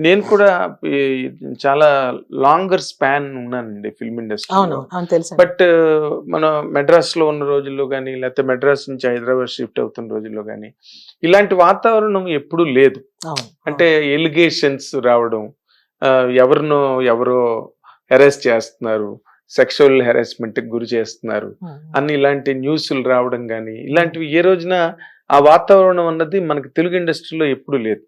నేను కూడా చాలా లాంగర్ స్పాన్ ఉన్నానండి ఫిల్మ్ ఇండస్ట్రీ అవును తెలుసు బట్ మనం మెడ్రాస్లో ఉన్న రోజుల్లో కానీ లేకపోతే మెడ్రాస్ నుంచి హైదరాబాద్ షిఫ్ట్ అవుతున్న రోజుల్లో కానీ ఇలాంటి వాతావరణం ఎప్పుడూ లేదు. అంటే ఎలిగేషన్స్ రావడం ఎవరినో ఎవరో హెరాస్ చేస్తున్నారు సెక్షువల్ హెరాస్మెంట్ గురి చేస్తున్నారు అవును. అని ఇలాంటి న్యూస్లు రావడం కానీ ఇలాంటివి ఏ రోజున ఆ వాతావరణం అన్నది మనకి తెలుగు ఇండస్ట్రీలో ఎప్పుడు లేదు.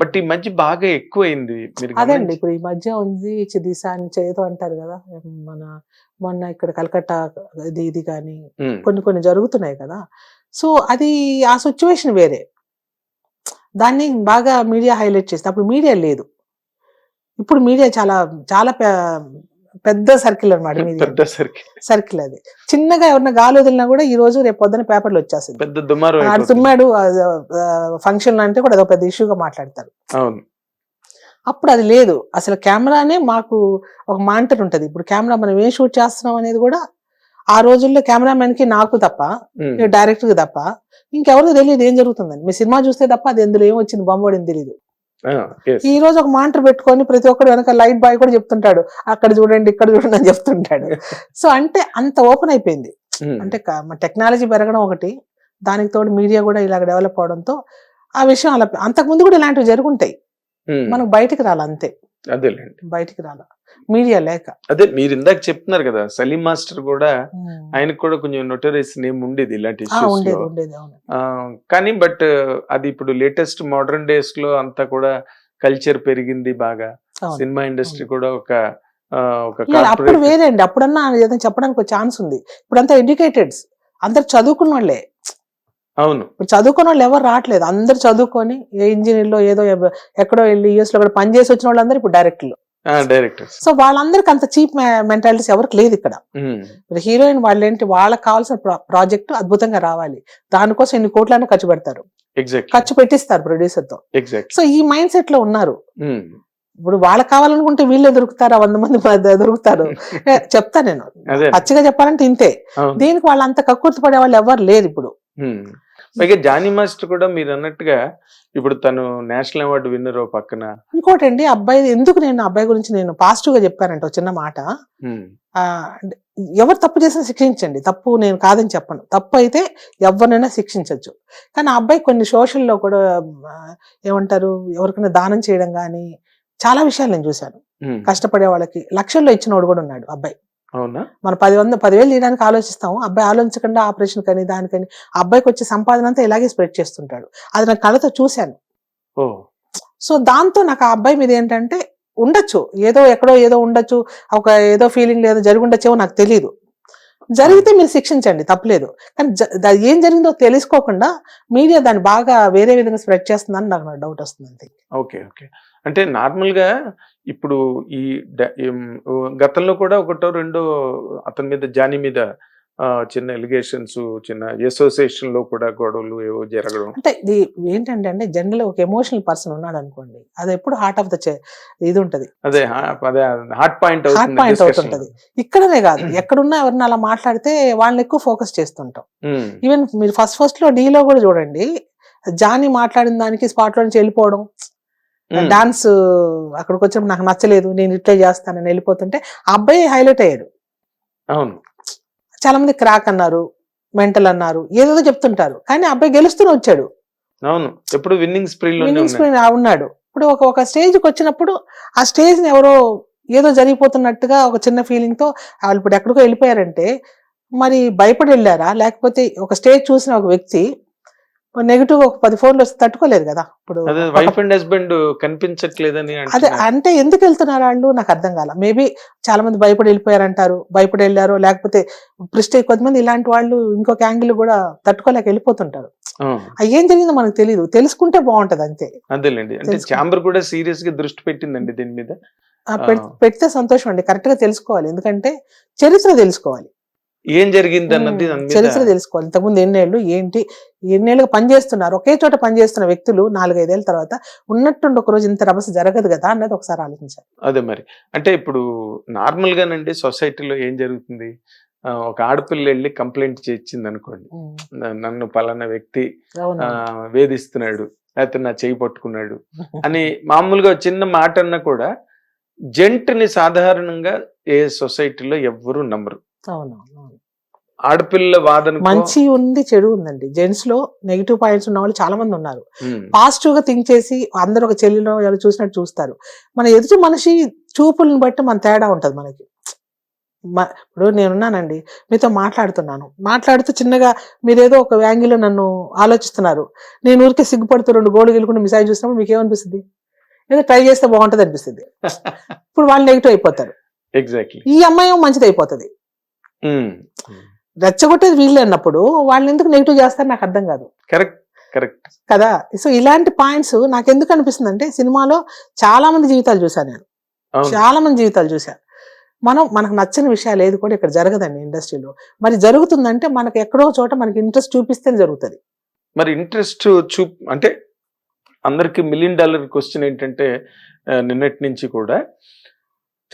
బట్ ఈ మధ్య బాగా ఎక్కువైంది అదండి ఇప్పుడు ఈ మధ్య ఉంది దిశ అని చేదో అంటారు కదా మన మొన్న ఇక్కడ కలకత్తా ఇది ఇది కానీ కొన్ని కొన్ని జరుగుతున్నాయి కదా. సో అది ఆ సిచ్యువేషన్ వేరే. దాన్ని బాగా మీడియా హైలైట్ చేస్తే అప్పుడు మీడియా లేదు. ఇప్పుడు మీడియా చాలా చాలా పెద్ద సర్కిల్ అన్నమాట మీడియా పెద్ద సరికి సర్కిల్ అది. చిన్నగా ఎవరన్నా గాలి వదిలినా కూడా ఈ రోజు రేపు పొద్దున పేపర్లు వచ్చేస్తుంది. పెద్ద అయిపోతుంది. తుమ్మాడు ఫంక్షన్ అంటే కూడా అదొక పెద్ద ఇష్యూగా మాట్లాడతారు. అవును. అప్పుడు అది లేదు. అసలు కెమెరానే మాకు ఒక మానిటర్ ఉంటది. ఇప్పుడు కెమెరా మనం ఏం షూట్ చేస్తున్నాం అనేది కూడా ఆ రోజుల్లో కెమెరామెన్కి నాకు తప్ప డైరెక్టర్కి తప్ప ఇంకెవరికి తెలియదు ఏం జరుగుతుందని. మీ సినిమా చూస్తే తప్ప అది ఎందులో ఏం వచ్చింది బొమ్మడింది తెలియదు. ఈ రోజు ఒక మానిటర్ పెట్టుకొని ప్రతి ఒక్కడు వెనక లైట్ బాయ్ కూడా చెప్తుంటాడు. అక్కడ చూడండి ఇక్కడ చూడండి అని చెప్తుంటాడు. సో అంటే అంత ఓపెన్ అయిపోయింది. అంటే టెక్నాలజీ పెరగడం ఒకటి దానికి తోడు మీడియా కూడా ఇలాగ డెవలప్ అవడంతో ఆ విషయం అలా అంతకుముందు కూడా ఇలాంటివి జరుగుంటాయి. మనకు బయటికి రాలి అంతే అదేలేండి. బయటికి రాల. మీడియా లేక. అదే మీరు ఇందాక చెప్తున్నారు కదా సలీం మాస్టర్ కూడా ఆయనకు కూడా కొంచెం నొటరీస్ నేమ్ ఉండేది ఇలాంటి కానీ బట్ అది ఇప్పుడు లేటెస్ట్ మోడర్న్ డేస్లో అంతా కూడా కల్చర్ పెరిగింది బాగా. సినిమా ఇండస్ట్రీ కూడా ఒక అప్పుడు వేరే అండి అప్పుడన్నా ఏదైనా చెప్పడానికి ఒక ఛాన్స్ ఉంది. ఇప్పుడు అంతా ఎడ్యుకేటెడ్స్ అందరు చదువుకున్న వాళ్ళే అవును. ఇప్పుడు చదువుకున్న వాళ్ళు ఎవరు రావట్లేదు. అందరు చదువుకొని ఏ ఇంజనీర్లో ఏదో ఎక్కడో వెళ్ళి యూఎస్లో కూడా పని చేసి వచ్చిన వాళ్ళందరూ ఇప్పుడు డైరెక్టర్లు డైరెక్టర్స్ సో వాళ్ళందరికి అంత చీప్ మెంటాలిటీస్ ఎవరికి లేదు ఇక్కడ. హీరోయిన్ వాళ్ళు ఏంటి వాళ్ళకి కావాల్సిన ప్రాజెక్ట్ అద్భుతంగా రావాలి. దానికోసం ఎన్ని కోట్లైనా ఖర్చు పెడతారు. ఖర్చు పెట్టిస్తారు ప్రొడ్యూసర్తో. ఎగ్జాక్ట్ సో ఈ మైండ్ సెట్లో ఉన్నారు. ఇప్పుడు వాళ్ళకి కావాలనుకుంటే వీళ్ళే దొరుకుతారు వంద మంది దొరుకుతారు. చెప్తా నేను. పచ్చిగా చెప్పాలంటే ఇంతే. దీనికి వాళ్ళు అంత కక్కుర్తి పడే వాళ్ళు ఎవరు లేరు ఇప్పుడు. పైగా జానీ మాస్టర్ కూడా మీరు అన్నట్టుగా ఇప్పుడు తను నేషనల్ అవార్డు విన్నర్ పక్కన. ఇంకోటి అండి అబ్బాయి ఎందుకు నేను అబ్బాయి గురించి నేను పాజిటివ్గా చెప్పానంటే చిన్న మాట. ఎవరు తప్పు చేసినా శిక్షించండి. తప్పు నేను కాదని చెప్పను. తప్పు అయితే ఎవరినైనా శిక్షించవచ్చు కానీ ఆ అబ్బాయి కొన్ని సోషల్లో కూడా ఏమంటారు ఎవరికైనా దానం చేయడం కానీ చాలా విషయాలు నేను చూశాను. కష్టపడే వాళ్ళకి లక్షల్లో ఇచ్చినోడు కూడా ఉన్నాడు అబ్బాయి. అవునా? మన పది వంద పదివేలు తీయడానికి ఆలోచిస్తాము. అబ్బాయి ఆలోచించకుండా ఆపరేషన్ కానీ దానికని ఆ అబ్బాయికి వచ్చే సంపాదన అంతా ఇలాగే స్ప్రెడ్ చేస్తుంటాడు. అది నా కళతో చూశాను. సో దాంతో నాకు ఆ అబ్బాయి మీద ఏంటంటే ఉండొచ్చు. ఏదో ఎక్కడో ఏదో ఉండొచ్చు. ఒక ఏదో ఫీలింగ్ లేదో జరిగి ఉండొచ్చేమో నాకు తెలియదు జరిగితే మీరు శిక్షించండి తప్పలేదు. కానీ ఏం జరిగిందో తెలుసుకోకుండా మీడియా దాన్ని బాగా వేరే విధంగా స్ప్రెడ్ చేస్తుందని నాకు డౌట్ వస్తుంది అంతే. Okay okay. అంటే నార్మల్గా ఇప్పుడు ఈ గతంలో కూడా ఒకటో రెండో అతని మీద జానీ మీద చిన్న ఎలిగేషన్స్ చిన్న అసోసియేషన్లో కూడా గొడవలు ఏవో జరగడం. అంటే ఇది ఏంటంటే అంటే జనరల్ ఒక ఎమోషనల్ పర్సన్ ఉన్నాడు అనుకోండి అది ఎప్పుడు హార్ట్ ఆఫ్ ద ఇది ఉంటది అదే అదే హాట్ పాయింట్ హార్ట్ పాయింట్. అవుతుంటది. ఇక్కడనే కాదు ఎక్కడున్నా ఎవరిని అలా మాట్లాడితే వాళ్ళని ఎక్కువ ఫోకస్ చేస్తుంటాం. ఈవెన్ మీరు ఫస్ట్ ఫస్ట్లో డీలో కూడా చూడండి జానీ మాట్లాడిన దానికి స్పాట్లో నుంచి వెళ్ళిపోవడం డాన్స్ అక్కడికి వచ్చినప్పుడు నాకు నచ్చలేదు నేను ఇట్లే చేస్తానని వెళ్ళిపోతుంటే ఆ అబ్బాయి హైలైట్ అయ్యాడు. అవును. చాలా మంది క్రాక్ అన్నారు మెంటల్ అన్నారు ఏదేదో చెప్తుంటారు. కానీ అబ్బాయి గెలుస్తూనే వచ్చాడు. అవును. ఎప్పుడు విన్నింగ్ విన్నింగ్ ఉన్నాడు. ఇప్పుడు ఒక ఒక స్టేజ్కి వచ్చినప్పుడు ఆ స్టేజ్ని ఎవరో ఏదో జరిగిపోతున్నట్టుగా ఒక చిన్న ఫీలింగ్తో వాళ్ళు ఇప్పుడు ఎక్కడికో వెళ్ళిపోయారంటే మరి భయపడి వెళ్ళారా? లేకపోతే ఒక స్టేజ్ చూసిన ఒక వ్యక్తి నెగిటివ్ ఒక పది ఫోన్లు వస్తే తట్టుకోలేదు కదా. ఇప్పుడు వైఫ్ అండ్ హస్బెండ్ కనిపించట్లేదని అదే. అంటే ఎందుకు వెళ్తున్నారు వాళ్ళు నాకు అర్థం కాల. మేబీ చాలా మంది భయపడి వెళ్ళిపోయారంటారు. భయపడి వెళ్ళారు లేకపోతే ప్రిస్టేజ్ కొంతమంది ఇలాంటి వాళ్ళు ఇంకొక యాంగిల్ కూడా తట్టుకోలేక వెళ్ళిపోతుంటారు. ఏం జరిగిందో మనకు తెలియదు తెలుసుకుంటే బాగుంటది అంతే. అదేలేండి. అంటే. ఛాంబర్ కూడా సీరియస్గా దృష్టి పెట్టిందండి దీని మీద. పెడితే సంతోషం అండి. కరెక్ట్గా తెలుసుకోవాలి. ఎందుకంటే చరిత్ర తెలుసుకోవాలి. ఏం జరిగింది అన్నది చరిత్ర మీద తెలుసుకోవాలి. ఇంతకుముందు ఎన్నేళ్ళు ఏంటి? ఎన్నేళ్ళుగా పనిచేస్తున్నారు? ఒకే చోట పనిచేస్తున్న వ్యక్తులు నాలుగైదేళ్ళ తర్వాత ఉన్నట్టుండి ఒక రోజు ఇంత రభస జరగదు కదా అన్నది ఒకసారి ఆలోచించాలి. అదే మరి. అంటే ఇప్పుడు నార్మల్ గానండి సొసైటీలో ఏం జరుగుతుంది? ఒక ఆడపిల్ల వెళ్ళి కంప్లైంట్ చేసింది అనుకోండి నన్ను పలానా వ్యక్తి వేధిస్తున్నాడు లేకపోతే నా చేయి పట్టుకున్నాడు అని మామూలుగా చిన్న మాట అన్నా కూడా జంటని సాధారణంగా ఏ సొసైటీలో ఎవ్వరూ నమ్మరు. ఆడపిల్ల వాదన మంచి ఉంది చెడు ఉందండి. జెంట్స్లో నెగిటివ్ పాయింట్స్ ఉన్న వాళ్ళు చాలా మంది ఉన్నారు పాజిటివ్గా థింక్ చేసి అందరూ ఒక చెల్లిలో ఎవరు చూసినట్టు చూస్తారు. మన ఎదుటి మనిషి చూపులను బట్టి మన తేడా ఉంటది మనకి. ఇప్పుడు నేనున్నానండి. మీతో మాట్లాడుతున్నాను. మాట్లాడుతూ చిన్నగా మీరేదో ఒక యాంగిల్లో నన్ను ఆలోచిస్తున్నారు. నేను ఊరికే సిగ్గుపడుతూ రెండు గోళ్ళు గెలుకుంటూ మిసాయి చూసినప్పుడు మీకు ఏమనిపిస్తుంది? ఏదో ట్రై చేస్తే బాగుంటది అనిపిస్తుంది ఇప్పుడు వాళ్ళు నెగిటివ్ అయిపోతారు. ఎగ్జాక్ట్లీ ఈ అమ్మాయి మంచిది అయిపోతుంది రెచ్చగొట్టేది వీళ్ళే అన్నప్పుడు వాళ్ళు ఎందుకు నెగిటివ్ చేస్తారు నాకు అర్థం కాదు. Correct correct. కదా? సో ఇలాంటి పాయింట్స్ నాకు ఎందుకు అనిపిస్తుంది అంటే సినిమాలో చాలా మంది జీవితాలు చూసాను నేను. చాలా మంది జీవితాలు చూశాను. మనం మనకు నచ్చని విషయాలు ఏది కూడా ఇక్కడ జరగదండి ఇండస్ట్రీలో. మరి జరుగుతుందంటే మనకు ఎక్కడో చోట మనకి ఇంట్రెస్ట్ చూపిస్తేనే జరుగుతుంది. మరి ఇంట్రెస్ట్ చూ అంటే అందరికి మిలియన్ డాలర్ క్వశ్చన్ ఏంటంటే నిన్నటి నుంచి కూడా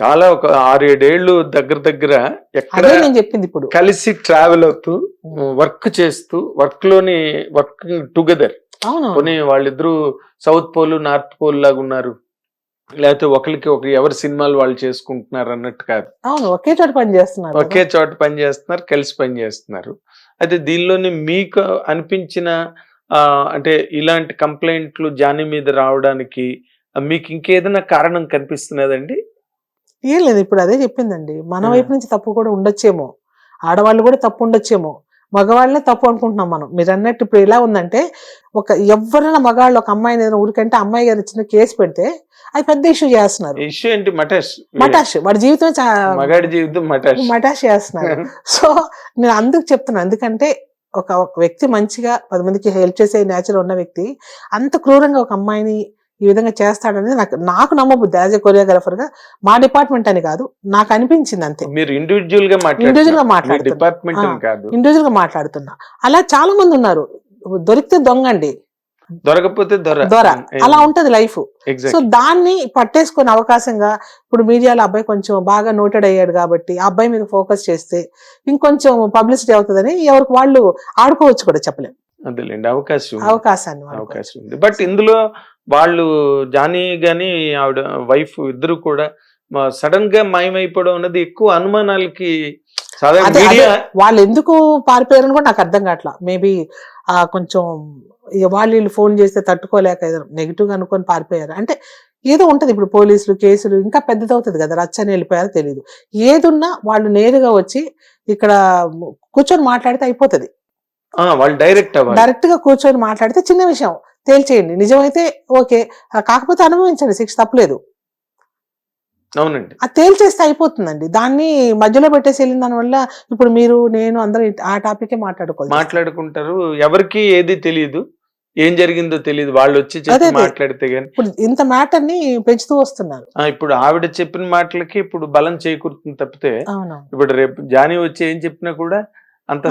చాలా ఒక ఆరు ఏడేళ్ళు దగ్గర దగ్గర ఎక్కడ నేను చెప్పింది ఇప్పుడు. కలిసి ట్రావెల్ అవుతూ వర్క్ చేస్తూ వర్క్లోని వర్క్ టుగెదర్ అవును. కొన్ని వాళ్ళిద్దరూ సౌత్ పోల్ నార్త్ పోల్ లాగా ఉన్నారు. లేకపోతే ఒకరికి ఒక ఎవరి సినిమాలు వాళ్ళు చేసుకుంటున్నారు అన్నట్టు కాదు. అవును ఒకే చోట పని చేస్తున్నారు. ఒకే చోట పని చేస్తున్నారు కలిసి పని చేస్తున్నారు. అయితే దీనిలోని మీకు అనిపించిన అంటే ఇలాంటి కంప్లైంట్లు జానీ మీద రావడానికి మీకు ఇంకేదైనా కారణం కనిపిస్తున్నదండి? ఏం లేదు ఇప్పుడు అదే చెప్పిందండి. మన. వైపు నుంచి తప్పు కూడా ఉండొచ్చేమో. ఆడవాళ్ళు కూడా తప్పు ఉండొచ్చేమో. మగవాళ్ళనే తప్పు అనుకుంటున్నాం మనం. మీరు అన్నట్టు ఇప్పుడు ఎలా ఉందంటే ఒక ఎవరైనా మగాళ్ళు ఒక అమ్మాయిని ఏదైనా ఊరికంటే అమ్మాయి గారు చిన్న కేసు పెడితే అది పెద్ద ఇష్యూ చేస్తున్నారు. ఇష్యూ ఏంటి? మటాష్. మటాష్. వాడి జీవితం మగాడి జీవితం మటాష్. మటాష్ చేస్తున్నారు. సో నేను అందుకు చెప్తున్నాను ఎందుకంటే ఒక ఒక వ్యక్తి మంచిగా పది మందికి హెల్ప్ చేసే నేచర్ ఉన్న వ్యక్తి అంత క్రూరంగా ఒక అమ్మాయిని ఈ విధంగా చేస్తాడనేది నాకు నాకు నమ్మబుద్ధి. యాజ్ ఏ కొరియోగ్రాఫర్గా మా డిపార్ట్మెంట్ అని కాదు నాకు అనిపించింది అంతే. మీరు ఇండివిజువల్గా ఇండివిజువల్గా మాట్లాడుతున్నారు మాట్లాడుతున్నా. ఇండివిజువల్గా మాట్లాడుతున్నా. అలా చాలా మంది ఉన్నారు. దొరికితే దొంగ అండి. దొరకపోతే దొర. దొర. అలా ఉంటది లైఫ్. సో దాన్ని పట్టేసుకునే అవకాశంగా ఇప్పుడు మీడియాలో అబ్బాయి కొంచెం బాగా నోటెడ్ అయ్యాడు కాబట్టి ఆ అబ్బాయి మీద ఫోకస్ చేస్తే ఇంకొంచెం పబ్లిసిటీ అవుతుందని ఎవరికి వాళ్ళు ఆడుకోవచ్చు కూడా చెప్పలేం. అదేలేండి అవకాశం. అవకాశాన్ని. అవకాశం ఉంది. బట్ ఇందులో వాళ్ళు జానీ గాని ఆవిడ వైఫ్ ఇద్దరు కూడా సడన్గా మాయమైపోవడం అనేది ఎక్కువ అనుమానాలకి వాళ్ళు ఎందుకు పారిపోయారని కూడా నాకు అర్థం కావట్లా. మేబీ ఆ కొంచెం వాళ్ళు వీళ్ళు ఫోన్ చేస్తే తట్టుకోలేక ఏదో నెగిటివ్గా అనుకొని పారిపోయారు? అంటే ఏదో ఉంటది ఇప్పుడు పోలీసులు కేసులు ఇంకా పెద్దది అవుతుంది కదా రచ్చని వెళ్ళిపోయారో తెలియదు ఏదున్నా వాళ్ళు నేరుగా వచ్చి ఇక్కడ కూర్చొని మాట్లాడితే అయిపోతది. వాళ్ళు డైరెక్ట్ డైరెక్ట్గా కూర్చొని మాట్లాడితే చిన్న విషయం. తేల్చేయండి. నిజమైతే ఓకే. కాకపోతే అనుభవించండి. శిక్ష తప్పలేదు. అవునండి. అది తేల్చేస్తే అయిపోతుందండి. దాన్ని మధ్యలో పెట్టేసి వెళ్ళిన దానివల్ల ఇప్పుడు మీరు నేను అందరూ ఆ టాపికే మాట్లాడుకోవాలి. మాట్లాడుకుంటారు. ఎవరికి ఏది తెలియదు ఏం జరిగిందో తెలియదు వాళ్ళు వచ్చి చెప్పి. మాట్లాడితే గాని. ఇప్పుడు ఇంత మ్యాటర్ని పెంచుతూ వస్తున్నారు. ఇప్పుడు ఆవిడ చెప్పిన మాటలకి ఇప్పుడు బలం చేకూరుతుంది తప్పితే అవును ఇప్పుడు రేపు జానీ వచ్చి ఏం చెప్పినా కూడా అంత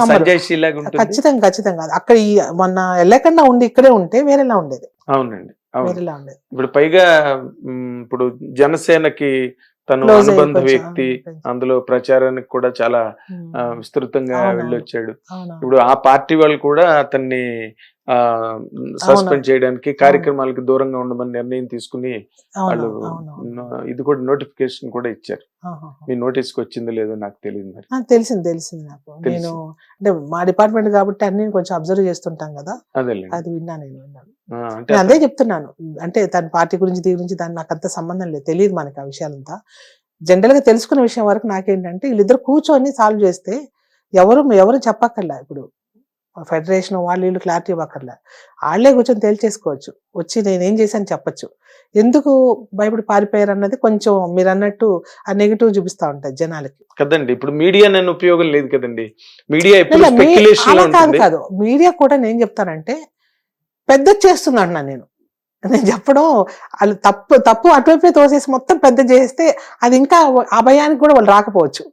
ఖచ్చితంగా ఖచ్చితంగా. అక్కడ ఈ మొన్న వెళ్ళకుండా ఉండి ఇక్కడే ఉంటే వేరేలా ఉండేది. అవునండి అవును. వేరేలా ఉండేది. ఇప్పుడు పైగా ఇప్పుడు జనసేనకి తను అనుబంధ వ్యక్తి. అందులో ప్రచారానికి కూడా చాలా విస్తృతంగా. వెళ్ళొచ్చాడు. ఇప్పుడు ఆ పార్టీ వాళ్ళు కూడా అతన్ని సస్పెండ్ చేయడానికి కార్యక్రమాలకు దూరంగా ఉండమని నిర్ణయం తీసుకుని వాళ్ళు ఇది కూడా నోటిఫికేషన్ కూడా ఇచ్చారు. మీ నోటీస్కి వచ్చిందో లేదో నాకు తెలియదు మరి. తెలిసింది తెలిసింది నాకు. నేను అంటే మా డిపార్ట్మెంట్ కాబట్టి అన్ని కొంచెం అబ్జర్వ్ చేస్తుంటాం కదా. అది విన్నా నేను విన్నాను. అదే చెప్తున్నాను. అంటే తన పార్టీ గురించి దీని గురించి దాని నాకు అంత సంబంధం లేదు. తెలియదు మనకి ఆ విషయాలంతా. జనరల్గా తెలుసుకున్న విషయం వరకు నాకేంటంటే వీళ్ళిద్దరు కూర్చొని సాల్వ్ చేస్తే ఎవరు ఎవరు చెప్పక్కర్లా ఇప్పుడు. ఫెడరేషన్ వాళ్ళు వీళ్ళు క్లారిటీ ఇవ్వక్కర్లా. వాళ్ళే కూర్చొని తేల్చేసుకోవచ్చు. వచ్చి నేనేం చేశాను చెప్పొచ్చు. ఎందుకు భయపడి పారిపోయారు అన్నది కొంచెం మీరు అన్నట్టు ఆ నెగిటివ్ చూపిస్తా ఉంటాయి జనాలకి. కదండి ఇప్పుడు మీడియా నన్ను ఉపయోగం లేదు కదండి. మీడియా అలా కాదు ఉంటుంది. కాదు. మీడియా కూడా నేను చెప్తానంటే పెద్ద చేస్తుంది అంటున్నాను నేను. నేను చెప్పడం వాళ్ళు తప్పు తప్పు అటువైపే తోసేసి మొత్తం పెద్ద చేస్తే అది ఇంకా ఆ భయానికి కూడా వాళ్ళు రాకపోవచ్చు.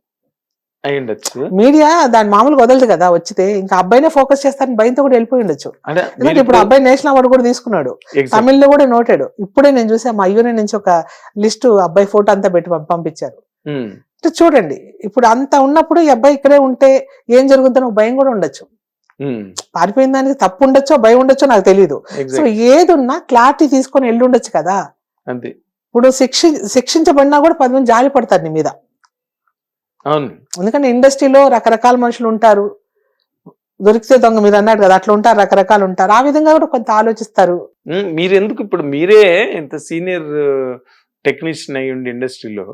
అయ్యుండొచ్చు. మీడియా దాని మామూలుగా వదలదు కదా వచ్చితే. ఇంకా అబ్బాయినే ఫోకస్ చేస్తారని భయంతో కూడా వెళ్ళిపోయి ఉండొచ్చు అంటే ఎందుకంటే ఇప్పుడు అబ్బాయి నేషనల్ అవార్డు కూడా తీసుకున్నాడు. తమిళ్ళో కూడా నోటాడు. ఇప్పుడే నేను చూసా మా అయ్యోనే నుంచి ఒక లిస్ట్ అబ్బాయి ఫోటో అంతా పెట్టి పంప- పంపించారు. అంటే చూడండి ఇప్పుడు అంత ఉన్నప్పుడు ఈ అబ్బాయి ఇక్కడే ఉంటే ఏం జరుగుతుందో భయం కూడా ఉండొచ్చు. పారిపోయిన దానికి తప్పు ఉండొచ్చో భయం ఉండొచ్చో నాకు తెలియదు సో exactly. ఏది ఉన్నా క్లారిటీ తీసుకొని వెళ్ళి ఉండొచ్చు కదా. ఇప్పుడు శిక్షి శిక్షించబడినా కూడా పది మంది జాలి పడతారు నీ మీద. అవును. ఎందుకంటే ఇండస్ట్రీలో రకరకాల మనుషులు ఉంటారు. దొరికితే దొంగ మీరు అన్నాడు కదా అట్లా ఉంటారు రకరకాలు ఉంటారు. ఆ విధంగా కూడా కొంత ఆలోచిస్తారు. ఉమ్, మీరెందుకు ఇప్పుడు మీరే ఇంత సీనియర్ టెక్నీషియన్ అయ్యి ఉండి ఇండస్ట్రీలో?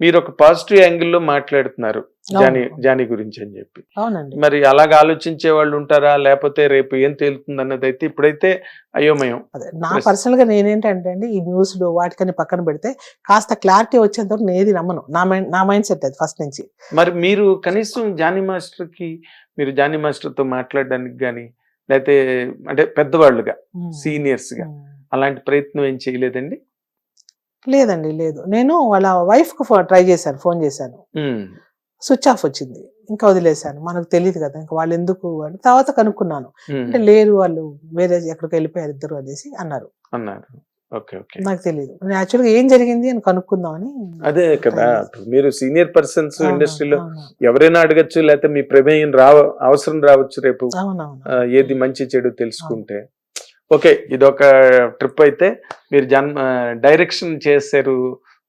మీరు ఒక పాజిటివ్ యాంగిల్లో మాట్లాడుతున్నారు. జానీ. జానీ గురించి అని చెప్పి. అవునండి. మరి అలాగ ఆలోచించే వాళ్ళు ఉంటారా? లేకపోతే రేపు ఏం తేలుతుంది అన్నది అయితే ఇప్పుడైతే అయోమయం. అదే నా. పర్సనల్గా నేనేంటంటే అండి ఈ న్యూస్లో వాటికని పక్కన పెడితే కాస్త క్లారిటీ వచ్చేంత వరకు నేను ఏది నమ్మను. నా మైండ్ నా మైండ్ సెట్ అది ఫస్ట్ నుంచి. మరి మీరు కనీసం జానీ మాస్టర్కి మీరు జానీ మాస్టర్తో మాట్లాడడానికి కానీ లేకపోతే అంటే పెద్దవాళ్ళుగా. సీనియర్స్గా. అలాంటి ప్రయత్నం ఏం చేయలేదండి? లేదండి లేదు. నేను వాళ్ళ వైఫ్కు ట్రై చేశాను ఫోన్ చేశాను. స్విచ్ ఆఫ్ వచ్చింది. ఇంకా వదిలేశాను. మనకు తెలియదు కదా ఇంకా వాళ్ళు ఎందుకు అని తర్వాత కనుక్కున్నాను. అంటే లేరు వాళ్ళు వేరే ఎక్కడికి వెళ్ళిపోయారు ఇద్దరు అనేసి అన్నారు. అన్నారు. Okay okay. నాకు తెలియదు నేను యాక్చువల్గా ఏం జరిగింది అని కనుక్కుందామని అదే కదా మీరు సీనియర్ పర్సన్స్ ఇండస్ట్రీలో ఎవరైనా అడగచ్చు లేకపోతే మీ ప్రమేయం రావ అవసరం రావచ్చు రేపు. ఏది మంచి చెడు తెలుసుకుంటే. ఓకే ఇది ఒక ట్రిప్ అయితే మీరు జన్మ డైరెక్షన్ చేశారు.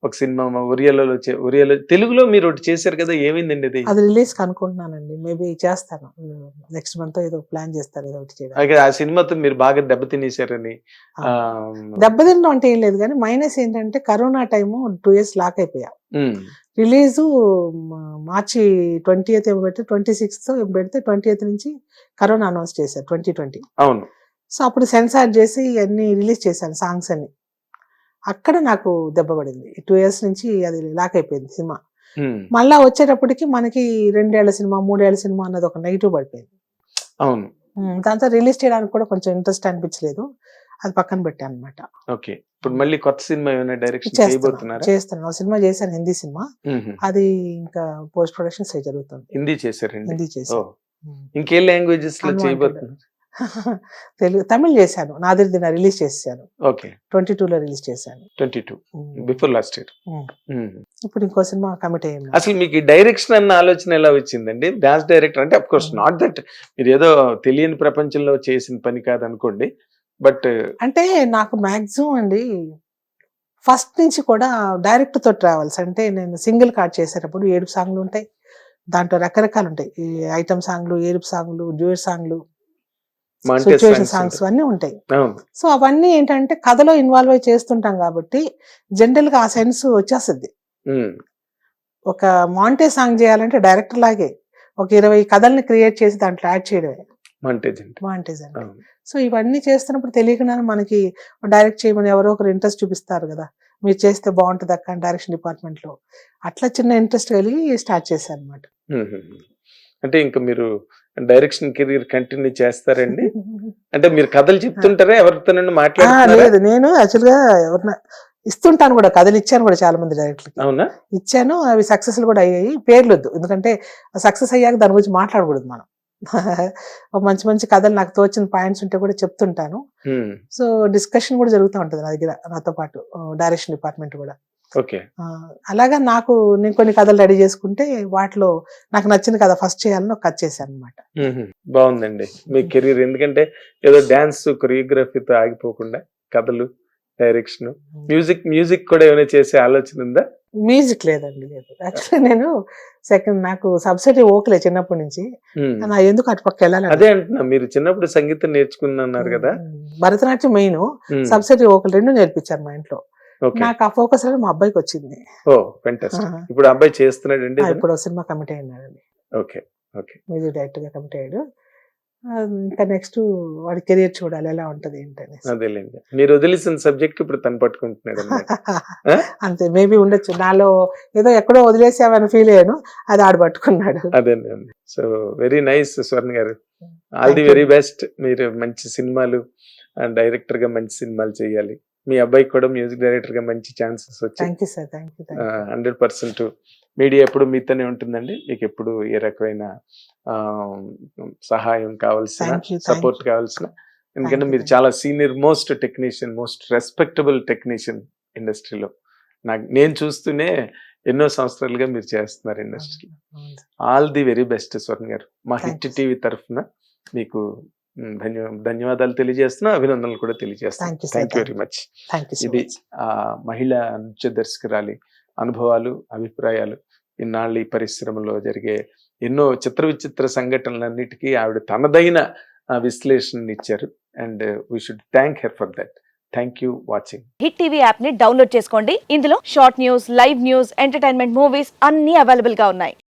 ఒక సినిమా ఒరియాలో ఒరియాలో తెలుగులో మీరు ఒకటి చేశారు కదా ఏమైందండి అది? అది రిలీజ్ కనుక్కుంటున్నానండి మేబీ చేస్తాను. నెక్స్ట్ మంత్ ఏదో ప్లాన్ చేస్తారు ఏదో ఒకటి ఆ సినిమాతో మీరు బాగా దెబ్బతినేశారని ఆ, దెబ్బతినడం అంటే ఏం లేదు కానీ మైనస్ ఏంటంటే corona time two years lock అయిపోయా. రిలీజు మార్చి ట్వంటీ ఎయిత్ ఏమో పెడితే ట్వంటీ సిక్స్త్ పెడితే ట్వంటీ ఎయిత్ నుంచి కరోనా అనౌన్స్ చేశారు ట్వంటీ ట్వంటీ. అవును. సో అప్పుడు సెన్సార్ చేసి అన్ని రిలీజ్ చేశాను సాంగ్స్ అన్ని. అక్కడ నాకు దెబ్బ పడింది. టూ ఇయర్స్ నుంచి అది లాక్ అయిపోయింది సినిమా. మళ్ళా వచ్చేటప్పటికి మనకి రెండేళ్ళ సినిమా మూడేళ్ళ సినిమా అన్నది ఒక నెగిటివ్ పడిపోయింది. అవును. దాంతో రిలీజ్ చేయడానికి కూడా కొంచెం ఇంట్రెస్ట్ అనిపించలేదు. అది పక్కన పెట్టాను అనమాట ఓకే. ఇప్పుడు మళ్ళీ కొత్త సినిమా ఏమైనా డైరెక్షన్ చేయబోతున్నారా? చేస్తున్నాను. సినిమా చేశాను హిందీ సినిమా. అది ఇంకా పోస్ట్ ప్రొడక్షన్ జరుగుతుంది. హిందీ చేశారండి? హిందీ ఉమ్. ఇంకే లాంగ్వేజెస్లో. చేయబోతున్నారు? తెలుగు తమిళ్ చేశాను. నాదిర్ దిన రిలీజ్ చేశాను. ఓకే. ట్వంటీ లో రిలీజ్ చేశాను. Twenty two. Before last year. ఇప్పుడు ఇంకో సినిమా కమిట్ అయ్యింది. అసలు మీకు ఈ డైరెక్షన్ అన్న ఆలోచన ఎలా వచ్చిందండి? డాన్స్ డైరెక్టర్ అంటే of course Hmm. Not that మీరు ఏదో తెలియని ప్రపంచంలో చేసిన పని కాదు అనుకోండి బట్ అంటే నాకు మాక్సిమం అండి ఫస్ట్ నుంచి కూడా డైరెక్ట్తో ట్రావెల్స్ అంటే నేను సింగిల్ కార్డ్ చేసేటప్పుడు ఏడుపు సాంగ్లు ఉంటాయి. దాంట్లో రకరకాలు ఉంటాయి. ఈ ఐటమ్ సాంగ్లు ఏడుపు సాంగ్లు డ్యూయట్ సాంగ్లు సిచ్యువేషన్ సాంగ్స్ అన్నీ ఉంటాయి. సో అవన్నీ ఏంటంటే కథలో ఇన్వాల్వ్ అయి చేస్తుంటాం కాబట్టి జనరల్గా ఆ సెన్స్ వచ్చేస్తుంది. ఒక మాంటే సాంగ్ చేయాలంటే డైరెక్టర్ లాగే ఒక ఇరవై కథల్ని క్రియేట్ చేసి దాంట్లో యాడ్ చేయడమే. మంటేజ్ అంటే. సో ఇవన్నీ చేస్తున్నప్పుడు తెలియకుండానే మనకి డైరెక్ట్ చేయమని ఎవరో ఒకరు ఇంట్రెస్ట్ చూపిస్తారు కదా. మీరు చేస్తే బాగుంటుంది అక్క డైరెక్షన్ డిపార్ట్మెంట్లో. అట్లా చిన్న ఇంట్రెస్ట్ కలిగి స్టార్ట్ చేశాను అనమాట. అంటే ఇంకా మీరు డైరెక్షన్ కెరీర్ కంటిన్యూ చేస్తారండి. అంటే మీరు కథలు చెప్తుంటారా? ఎవరితోనైనా మాట్లాడుతున్నారా? లేదు. నేను యాక్చువల్గా ఎవరిన ఇస్తుంటాను కూడా. కథలు ఇచ్చాను కూడా చాలా మంది డైరెక్టర్కి అవునా? ఇచ్చాను. అవి సక్సెస్ కూడా అయ్యాయి. పేర్లు వద్దు ఎందుకంటే సక్సెస్ అయ్యాక దాని గురించి మాట్లాడకూడదు మనం. మంచి మంచి కథలు నాకు తోచిన పాయింట్స్ ఉంటే కూడా చెప్తుంటాను. సో డిస్కషన్ కూడా జరుగుతూ ఉంటుంది నా దగ్గర నాతో పాటు. డైరెక్షన్ డిపార్ట్మెంట్ కూడా. అలాగా నాకు నేను కొన్ని కథలు రెడీ చేసుకుంటే వాటిలో నాకు నచ్చిన కథ ఫస్ట్ చేయాలని ఒక కథ చేశాను అనమాట బాగుందండి. మీ కెరీర్ ఎందుకంటే ఏదో డాన్స్ కొరియోగ్రఫీతో ఆగిపోకుండా కథలు డైరెక్షన్ మ్యూజిక్ మ్యూజిక్ కూడా ఏమైనా చేసే ఆలోచన ఉందా? మ్యూజిక్ లేదండి లేదు. యాక్చువల్లీ నేను సెకండ్ నాకు సబ్సిడీ ఓకలే చిన్నప్పటి నుంచి. నా ఎందుకు అటు పక్క వెళ్ళాలి అదే అంటున్నా మీరు చిన్నప్పుడు సంగీతం నేర్చుకున్నారు కదా. భరతనాట్యం మెయిన్. సబ్సిడీ ఓకలు రెండు నేర్పించారు మా ఇంట్లో. నాకు ఆ ఫోకస్ అనేది మా అబ్బాయికి వచ్చింది. ఓ ఫెంటాస్టిక్ ఇప్పుడు అబ్బాయి చేస్తున్నాడండి ఆ, ఇప్పుడు సినిమా కమిట్ అయ్యాడండి ఓకే ఓకే. మ్యూజిక్ డైరెక్టర్గా కమిట్ అయ్యాడు. ఇంకా నెక్స్ట్ వాడి కెరియర్ చూడాలి ఎలా ఉంటది ఏంటని అదేలేండి. మీరు వదిలేసిన సబ్జెక్ట్ ఇప్పుడు తను పట్టుకుంటున్నాడు? అంతే మేబీ ఉండొచ్చు. నాలో ఏదో ఎక్కడో వదిలేసామని ఫీల్ అయ్యాను అది ఆడు పట్టుకున్నాడు. అదేనండి. So very nice Swarna garu. All the. Very best. మీరు మంచి సినిమాలు డైరెక్టర్గా మంచి సినిమాలు చేయాలి. మీ అబ్బాయికి కూడా మ్యూజిక్ డైరెక్టర్గా మంచి ఛాన్సెస్ వచ్చాయి. హండ్రెడ్ పర్సెంట్ మీడియా ఎప్పుడు మీతోనే ఉంటుందండి. మీకు ఎప్పుడు ఏ రకమైన సహాయం కావాల్సిన సపోర్ట్ కావాల్సిన. ఎందుకంటే మీరు చాలా senior most technician most respectable technician ఇండస్ట్రీలో నాకు నేను చూస్తూనే ఎన్నో సంవత్సరాలుగా మీరు చేస్తున్నారు ఇండస్ట్రీలో. All the very best Swarna garu. మా హిట్. టీవీ తరఫున మీకు ధన్య ధన్యవాదాలు తెలియజేస్తున్నా అభినందనలు కూడా sir. Thank you very much ఇది మహిళా నృత్య దర్శకురాలి అనుభవాలు అభిప్రాయాలు ఇన్నాళ్ళు ఈ పరిశ్రమలో జరిగే ఎన్నో చిత్ర విచిత్ర సంఘటనలన్నిటికీ ఆవిడ తనదైన విశ్లేషణ ఇచ్చారు. And we should thank her for that. Thank you watching. Hit TV యాప్ని డౌన్లోడ్ చేసుకోండి. ఇందులో short news live news entertainment movies అన్ని అవైలబుల్గా ఉన్నాయి.